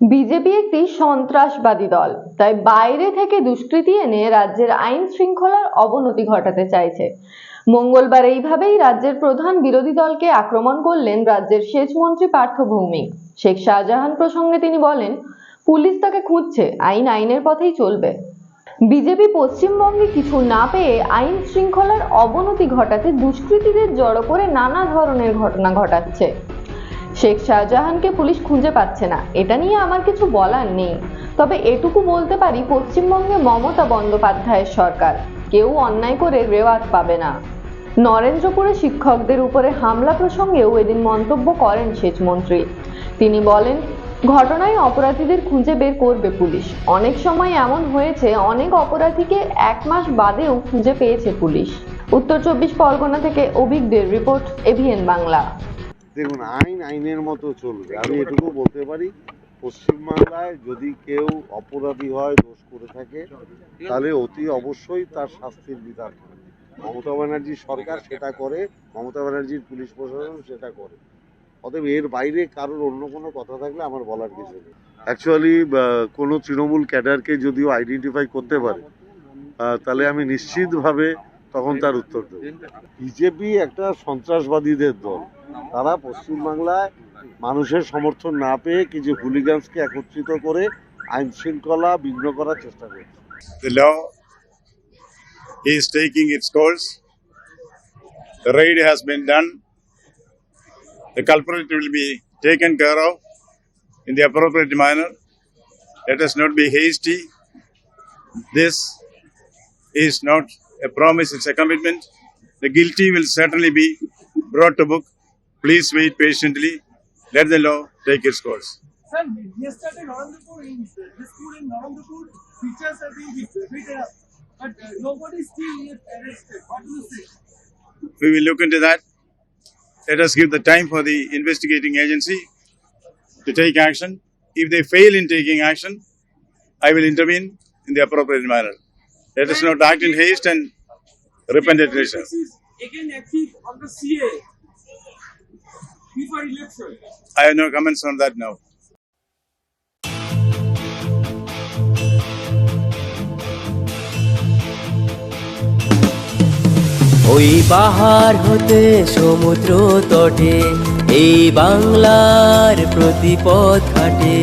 BJP একটি সন্ত্রাসবাদী দল। তাই বাইরে থেকে দুষ্কৃতি এনে রাজ্যের আইন শৃঙ্খলার অবনতি ঘটাতে চাইছে। মঙ্গলবার এইভাবেই রাজ্যের প্রধান বিরোধী দলকে আক্রমণ করলেন রাজ্যের সেচ মন্ত্রী পার্থ ভৌমিক। শেখ শাহজাহান প্রসঙ্গে তিনি বলেন, পুলিশ তাকে খুঁজছে, আইন আইনের পথেই চলবে। বিজেপি পশ্চিমবঙ্গে কিছু না পেয়ে আইন শৃঙ্খলার অবনতি ঘটাতে দুষ্কৃতীদের জড়ো করে নানা ধরনের ঘটনা ঘটাচ্ছে। শেখ শাহজাহানকে পুলিশ খুঁজে পাচ্ছে না। এটা নিয়ে আমার কিছু বলার নেই। তবে এটুকু বলতে পারি, পশ্চিমবঙ্গে মমতা বন্দ্যোপাধ্যায়ের সরকার। কেউ অন্যায় করে রেওয়াজ পাবে না। নরেন্দ্রপুরে শিক্ষকদের উপরে হামলা প্রসঙ্গেও এদিন মন্তব্য করেন সেচমন্ত্রী। তিনি বলেন, ঘটনায় অপরাধীদের খুঁজে বের করবে পুলিশ। অনেক সময় এমন হয়েছে, অনেক অপরাধীকে এক মাস বাদেও খুঁজে পেয়েছে পুলিশ। উত্তর চব্বিশ পরগনা থেকে অভিজ্ঞদের রিপোর্ট এভিএন বাংলা। দেখুন, আইন আইনের মতো চলবে। আমি এটুকু বলতে পারি, পশ্চিমবাংলায় যদি কেউ অপরাধী হয়, দোষ করে থাকে, তাহলে অতি অবশ্যই তার শাস্তির বিধান। মমতা ব্যানার্জির সরকার সেটা করে, মমতা ব্যানার্জির পুলিশ প্রশাসন সেটা করে। অতএব এর বাইরে কারোর অন্য কোনো কথা থাকলে আমার বলার কিছু নেই। অ্যাকচুয়ালি কোনো তৃণমূল ক্যাডারকে যদিও আইডেন্টিফাই করতে পারে তাহলে আমি নিশ্চিতভাবে তখন তার উত্তর দেবো। বিজেপি একটা সন্ত্রাসবাদীদের দল। তারা পশ্চিমবাংলায় মানুষের সমর্থন না পেয়ে কিছু হুলিগানসকে একত্রিত করে আইন শৃঙ্খলা বিঘ্ন করার চেষ্টা করছে the law is taking its course. The raid has been done. The culprit will be taken care of in the appropriate manner. Let us not be hasty. This is not a promise, it's a commitment. The guilty will certainly be brought to book. Please wait patiently. Let the law take its course. Sir, yesterday Narendra in the school in Narendra teachers have been beaten up, but uh, nobody is still yet arrested. What do you say? We will look into that. Let us give the time for the investigating agency to take action. If they fail in taking action, I will intervene in the appropriate manner. Let us not act in haste and repentant nature. This is again active on the CA before election. I have no comments on that now. ওই পাহাড় হতে সমুদ্র তটে এই বাংলার প্রতিপদ ঘাটে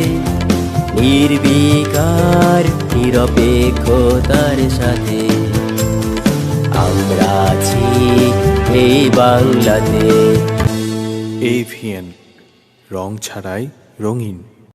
নির্বিকার নিরপেক্ষতার সাথে আমরা আছি এই বাংলাতে এভিএন রং ছাড়াই রঙিন